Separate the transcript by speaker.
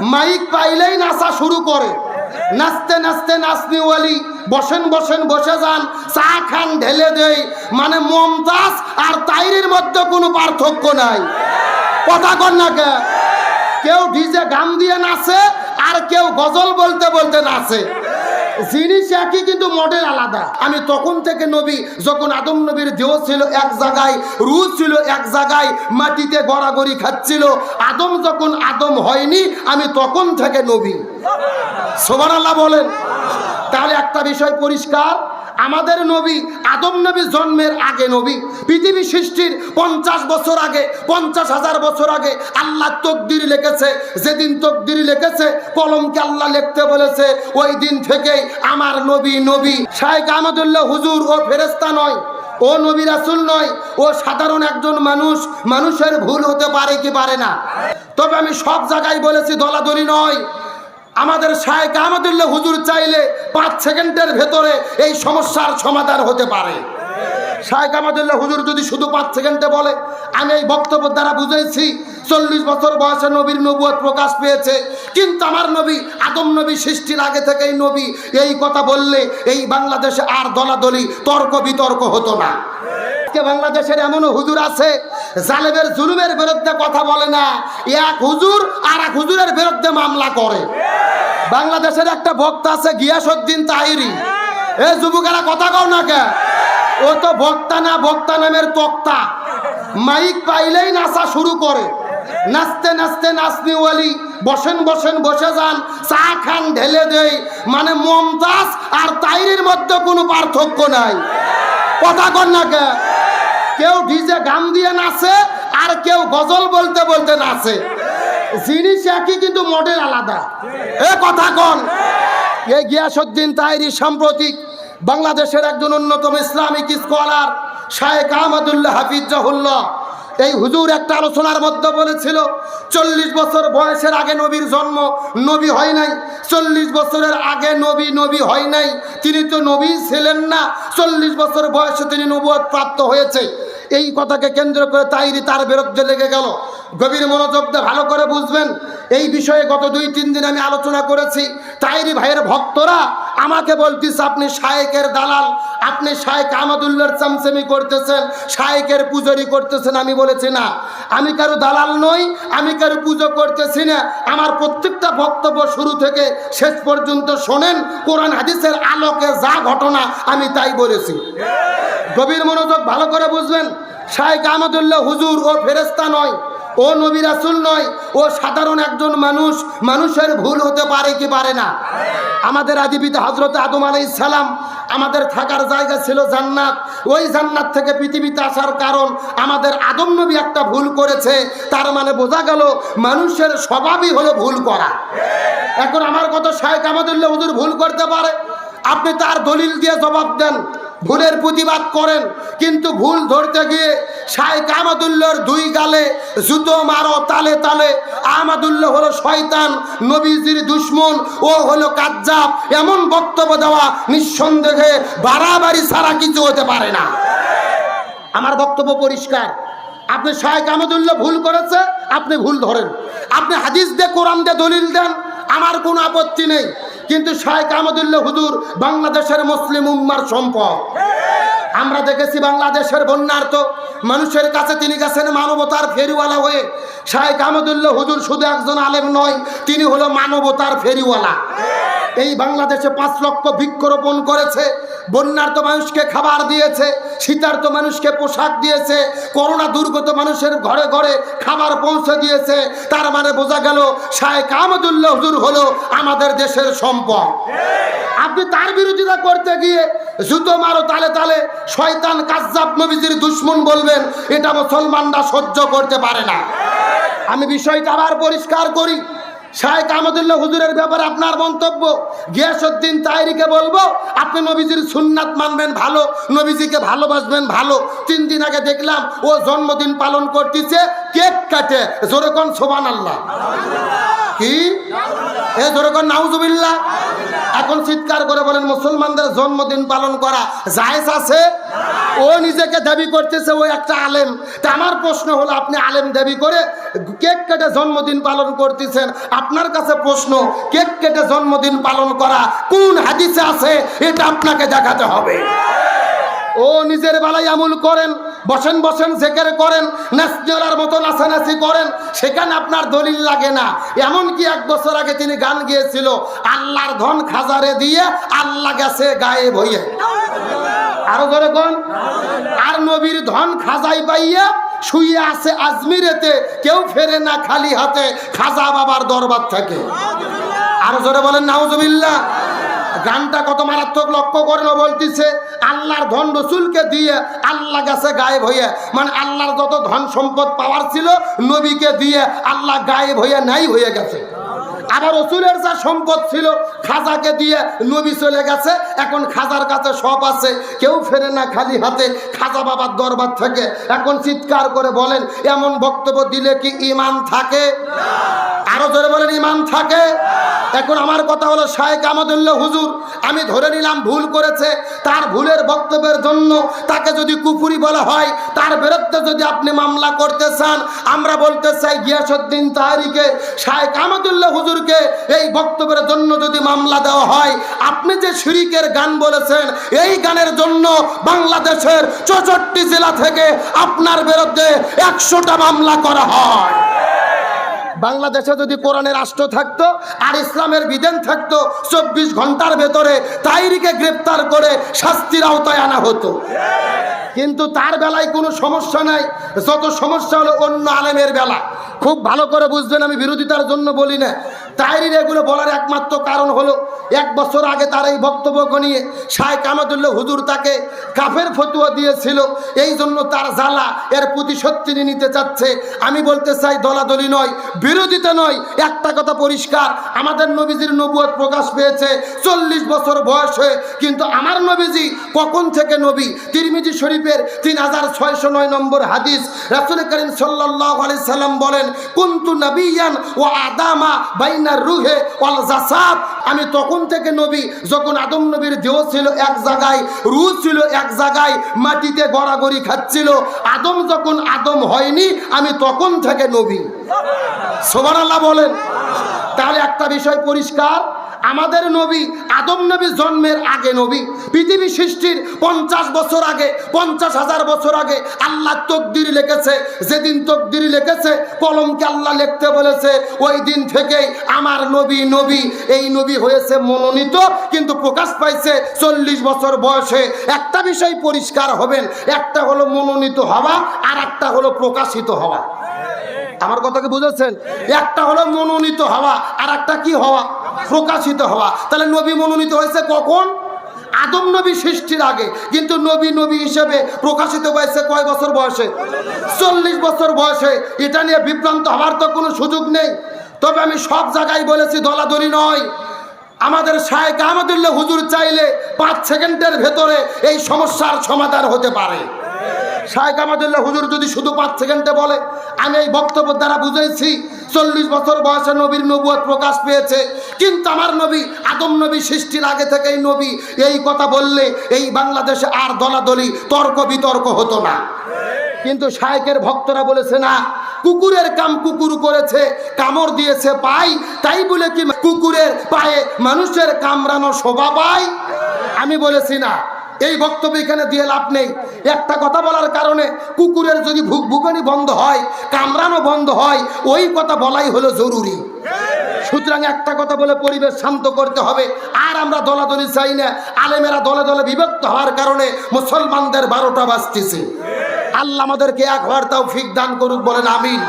Speaker 1: Mic পাইলেই নাচা শুরু করে। নাচতে নাচতে নাচনিওয়ালি বসেন বসেন, বসে যান, চা খান, ঢেলে দেয় মানে মমতাজ আর তাইরির মধ্যে কোনো পার্থক্য নাই। কথা কর না কে? কেউ ডিজে গান দিয়ে নাচে আর কেউ গজল বলতে বলতে নাচে। জিনিস একই, কিন্তু মডেল আলাদা। আমি তখন থেকে নবী, যখন আদম নবীর দেহ ছিল এক জায়গায় রু ছিল এক জায়গায়, মাটিতে গড়াগড়ি খাচ্ছিল, আদম যখন আদম হয়নি, আমি তখন থেকে নবী। সোমান আল্লাহ বলেন। তাহলে একটা বিষয় পরিষ্কার আমাদের নবী, আদম নবী জন্মের আগে নবী, পৃথিবী সৃষ্টির পঞ্চাশ বছর আগে, পঞ্চাশ হাজার বছর আগে আল্লাহ তকদির লিখেছে। যেদিন তকদির লিখেছে, কলমকে আল্লাহ লিখতে বলেছে, ওই দিন থেকেই আমার নবী নবী। শাহেক আহমদুল্লাহ হুজুর, ও ফেরেস্তা নয়, ও নবী রাসুল নয়, ও সাধারণ একজন মানুষ, মানুষের ভুল হতে পারে কি পারে না। তবে আমি সব জায়গায় বলেছি, দলাদলি নয়। আমাদের শায়েক আহমদুল্লাহ হুজুর চাইলে পাঁচ সেকেন্ডের ভেতরে এই সমস্যার সমাধান হতে পারে। শায়েক আহমদুল্লাহ হুজুর যদি শুধু পাঁচ সেকেন্ডে বলে, আমি এই বক্তব্য দ্বারা বুঝেছি, চল্লিশ বছর বয়সে নবীর নবুয়ত প্রকাশ পেয়েছে, কিন্তু আমার নবী, আদম নবী সৃষ্টির আগে থেকেই নবী, এই কথা বললে এই বাংলাদেশে আর দলাদলি, তর্ক বিতর্ক হতো না। বাংলাদেশের এমনও হুজুর আছে জালেবের জুলুমের বিরুদ্ধে কথা বলে না, এক হুজুর আর এক হুজুরের বিরুদ্ধে মামলা করে। বাংলাদেশের একটা বক্তা আছে গিয়াসুদ্দিন তাহিরি। এ যুবকেরা কথা কও না কে? ও তো বক্তা না বক্তা নামের তক্তা। মাইক পাইলেই নাচা শুরু করে। নাচতে নাচতে নাচনিওয়ালি বসেন বসেন, বসে যান। চা খান, ঢেলে দেই। মানে মমতাজ আর তাইরির মধ্যে কোনো পার্থক্য নাই। কথা কর না কে? কেউ ডিজে গান দিয়ে নাচে আর কেউ গজল বলতে বলতে নাচে। জিনিস একই কিন্তু মডেল আলাদা। এ কথা কন। এই গিয়াসুদ্দিন তাইরি সাম্প্রতিক বাংলাদেশের একজন অন্যতম ইসলামিক স্কলার, শায়েক আহমদুল্লাহ হাফিজ জাহুল্লাহ এই হুজুর একটা আলোচনার মধ্যে বলেছিল, চল্লিশ বছর বয়সের আগে নবীর জন্ম, নবী হয় নাই। চল্লিশ বছরের আগে নবী নবী হয় নাই। তিনি তো নবী ছিলেন না। চল্লিশ বছর বয়সে তিনি নবুয়ত প্রাপ্ত হয়েছে। এই কথাকে কেন্দ্র করে তাইরি তার বিরুদ্ধে লেগে গেল। গভীর মনোযোগ দিয়ে ভালো করে বুঝবেন। এই বিষয়ে গত দুই, তিন দিন আমি আলোচনা করেছি। তাইরি ভাইয়ের ভক্তরা আমাকে বলতেছে, আপনি শায়েকের দালাল, আপনি শায়েক আহমদুল্লার চামচামি করতেছেন, শায়েকের পুজোরি করতেছেন। আমি বলেছি, না, আমি কারও দালাল নই, আমি কারও পুজো করতেছি না। আমার প্রত্যেকটা বক্তব্য শুরু থেকে শেষ পর্যন্ত শোনেন, কোরআন হাদিসের আলোকে যা ঘটনা আমি তাই বলেছি। গভীর মনোযোগ ভালো করে বুঝবেন শাহেক আহমদুল্লাহ হুজুর ও ফেরেস্তা নয়। ও নবী রাসুল নয়, ও সাধারণ একজন মানুষ, মানুষের ভুল হতে পারে কি পারে না। আমাদের আদিপিতা হজরত আদম আলাই সালাম আমাদের থাকার জায়গা ছিল জান্নাত। ওই জান্নাত থেকে পৃথিবীতে আসার কারণ আমাদের আদম নবী একটা ভুল করেছে, তার মানে বোঝা গেল মানুষের স্বভাবই হলো ভুল করা। এখন আমার কত শাহেক আহমদুল্লাহ হুজুর ভুল করতে পারে, আপনি তার দলিল দিয়ে জবাব দেন, ভুলের প্রতিবাদ করেন, কিন্তু ভুল ধরতে গিয়ে শাহেক আহমদুল্লাহর দুই গালে জুতো মারো, তালে তালে। আহমদুল্লাহ হলো শয়তান, নবীজির দুশ্মন, ও হলো কাজ্জাব। এমন বক্তব্য দেওয়া নিঃসন্দেহে বাড়াবাড়ি ছাড়া কিছু হতে পারে না। আমার বক্তব্য পরিষ্কার। আপনি শাহেক আহমদুল্লাহ ভুল করেছে, আপনি ভুল ধরেন। আপনি হাদিস দিয়ে, কোরআন দিয়ে দলিল দেন, আমার কোনো আপত্তি নেই। কিন্তু শাহেক আহমদুল্লাহ হুদুর বাংলাদেশের মুসলিম উম্মার সম্পদ। আমরা দেখেছি বাংলাদেশের বন্যার্থ। মানুষের কাছে তিনি গেছেন মানবতার ফেরিওয়ালা হয়ে। শাহেক আহমদুল্লাহ হুজুর শুধু একজন আলেম নয়, তিনি হলো মানবতার ফেরিওয়ালা। এই বাংলাদেশে পাঁচ লক্ষ বৃক্ষরোপণ করেছে, বন্যার্ত মানুষকে খাবার দিয়েছে শীতার্থ মানুষকে পোশাক দিয়েছে, করোনা দুর্গত মানুষের ঘরে ঘরে খাবার পৌঁছে দিয়েছে, তার মানে বোঝা গেল শাহেক আহমদুল্লাহ হুজুর হলো আমাদের দেশের সম্পদ। আপনি তার বিরোধিতা করতে গিয়ে জুতো মারো তালে তালে শয়তান কাজ্জাব নবীজির দুশ্মন বলবেন, এটা মুসলমানরা সহ্য করতে পারে না। আমি বিষয়টা আবার পরিষ্কার করি। শাহেক আহমদুল্লাহ হুজুরের ব্যাপারে আপনার মন্তব্য। গিয়াসুদ্দিন তাইরিকে বলব, আপনি নবীজির সুন্নাত মানবেন ভালো, নবীজিকে ভালোবাসবেন ভালো। তিন দিন আগে দেখলাম, ও জন্মদিন পালন করতেছে, কেক কাটে। জোরেকন সোবান আল্লাহ কি? এ জোরেকন নাউজুবিল্লাহ। এখন চিৎকার করে বলেন, মুসলমানদের জন্মদিন পালন করা জায়েজ আছে? ও নিজেকে দাবি করতেছে, ও একটা আলেম। তা আমার প্রশ্ন হলো, আপনি আলেম দাবি করে কেক কেটে জন্মদিন পালন করতেছেন? আপনার কাছে প্রশ্ন, কেক কেটে জন্মদিন পালন করা কোন হাদিসে আছে? এটা আপনাকে দেখাতে হবে। ও নিজের বেলায় আমুল করেন, বসেন বসেন জেকের করেন ন্যাশনালার মতো নাচানাচি করেন, সেখানে আপনার দলিল লাগে না। এমনকি এক বছর আগে তিনি গান গিয়েছিল, আল্লাহর ধন খাজারে দিয়ে আল্লাহ গেছে গায়ে ভইয়ে আরও ধরে কোন? আর নবীর ধন খাজাই পাইয়া শুয়ে আছে আজমিরেতে, কেউ ফেরে না খালি হাতে খাজা বাবার দরবার থাকে। আরও জোরে বলেন, নাউজুবিল্লাহ। গানটা কত মারাত্মক লক্ষ্য করে না বলতেছে, আল্লাহর ধন রসুলকে দিয়ে আল্লাহ গেছে গায়েব হইয়া মানে আল্লাহর যত ধন সম্পদ পাওয়ার ছিল, নবীকে দিয়ে আল্লাহ গায়েব হইয়া নাই হয়ে গেছে। আবার রসুলের যা সম্পদ ছিল, খাজাকে দিয়ে নবী চলে গেছে, এখন খাজার কাছে সব আছে, কেউ ফেরে না খালি হাতে, খাজা বাবার দরবার থেকে। এখন চিৎকার করে বলেন, এমন বক্তব্য দিলে কি ইমান থাকে? আরও জোরে বলেন ইমান থাকে? এখন আমার কথা হলো শায়েক আমাদুল্লাহ হুজুর আমি ধরে নিলাম ভুল করেছে। তার ভুলের বক্তব্যের জন্য তাকে যদি কুফুরি বলা হয়, তার বিরুদ্ধে যদি আপনি মামলা করতে চান, আমরা বলতে চাই গিয়াসুদ্দিন তাহারিকে শায়েক আমাদুল্লাহ হুজুরকে এই বক্তব্যের জন্য যদি মামলা দেওয়া হয়, আপনি যে শিরিকের গান বলেছেন, এই গানের জন্য বাংলাদেশের চৌষট্টি জেলা থেকে আপনার বিরুদ্ধে একশোটা মামলা করা হয়। বাংলাদেশে যদি কোরআনের রাষ্ট্র থাকতো আর ইসলামের বিধান থাকত, চব্বিশ ঘণ্টার ভেতরে তাইরিকে গ্রেপ্তার করে শাস্তির আওতায় আনা হতো। কিন্তু তার বেলায় কোনো সমস্যা নাই। যত সমস্যা হলো অন্য আলেমের বেলা। খুব ভালো করে বুঝবেন, আমি বিরোধিতার জন্য বলি না। তাইরির এগুলো বলার একমাত্র কারণ হলো এক বছর আগে তার এই বক্তব্যকে নিয়ে শাহেক আহমদুল্লাহ হুজুর তাকে কাফের ফতুয়া দিয়েছিল। এই জন্য তার জ্বালা এর প্রতিশোধ তিনি নিতে চাচ্ছে। আমি বলতে চাই, দলাদলি নয়, বিরোধিতা নয়, একটা কথা পরিষ্কার, আমাদের নবীজির নবুয়ত প্রকাশ পেয়েছে। চল্লিশ বছর বয়স হয়ে, কিন্তু আমার নবীজি কখন থেকে নবী? তিরমিজি শরীফের তিন হাজার ছয়শো নয় নম্বর হাদিস রাসুল করিম সাল্লাহ আলি সাল্লাম বলেন, কুন্তু নবিয়ান ও আদামা বাইনার রুহে ওয়াল জাসাদ। আমি তখন থেকে নবী, যখন আদম নবীর দেহ ছিল এক জায়গায় রু ছিল এক জায়গায়, মাটিতে গড়াগড়ি খাচ্ছিল। আদম যখন আদম হয়নি, আমি তখন থেকে নবী। সোবার আল্লাহ বলেন। তাহলে একটা বিষয় পরিষ্কার। আমাদের নবী আদম নবী জন্মের আগে নবী, পৃথিবী সৃষ্টির পঞ্চাশ বছর আগে, পঞ্চাশ হাজার বছর আগে আল্লাহ তকদির লিখেছে। যেদিন তকদির লিখেছে, কলমকে আল্লাহ লিখতে বলেছে, ওই দিন থেকেই আমার নবী নবী, এই নবী হয়েছে মনোনীত, কিন্তু প্রকাশ পাইছে চল্লিশ বছর বয়সে। একটা বিষয় পরিষ্কার হবেন, একটা হলো মনোনীত হওয়া, আর একটা হলো প্রকাশিত হওয়া। আমার কথাকে বুঝেছেন? একটা হলো মনোনীত হওয়া, আর একটা কি হওয়া? প্রকাশিত হওয়া। তাহলে নবী মনোনীত হয়েছে কখন? আদম নবী সৃষ্টির আগে। কিন্তু নবী নবী হিসেবে প্রকাশিত হয়েছে কয় বছর বয়সে? চল্লিশ বছর বয়সে। এটা নিয়ে বিভ্রান্ত হওয়ার তো কোনো সুযোগ নেই। তবে আমি সব জায়গায় বলেছি, দলাদলি নয়। আমাদের শায়েক আহমদুল্লাহ হুজুর চাইলে পাঁচ সেকেন্ডের ভেতরে এই সমস্যার সমাধান হতে পারে। শাহেক আমাদুল্লাহ হুজুর যদি শুধু পাঁচ সেকেন্ডে বলে, আমি এই বক্তব্য দ্বারা বুঝেছি চল্লিশ বছর বয়সে নবীর নবুয়ত প্রকাশ পেয়েছে। কিন্তু আমার নবী, আদম নবী সৃষ্টির আগে থেকেই নবী। এই কথা বললে এই বাংলাদেশে আর দলাদলি, তর্ক বিতর্ক হতো না। কিন্তু শায়েকের ভক্তরা বলেছে, না, কুকুরের কাম কুকুর করেছে, কামড় দিয়েছে পাই। তাই বলে কি, কুকুরের পায়ে মানুষের কামড়ানো শোভা পায়? আমি বলেছি, না। এই বক্তব্য এখানে দিয়ে লাভ নেই। একটা কথা বলার কারণে কুকুরের যদি ভুক ভুকানি বন্ধ হয়, কামড়ানো বন্ধ হয়, ওই কথা বলাই হলো জরুরি। সুতরাং একটা কথা বলে পরিবেশ শান্ত করতে হবে। আর আমরা দলাদলি চাই না। আলেমেরা দলে দলে বিভক্ত হওয়ার কারণে মুসলমানদের বারোটা বাজতেছে। আল্লাহ আমাদেরকে এক হওয়ার তাও ফিক দান করুক, বলেন আমিন।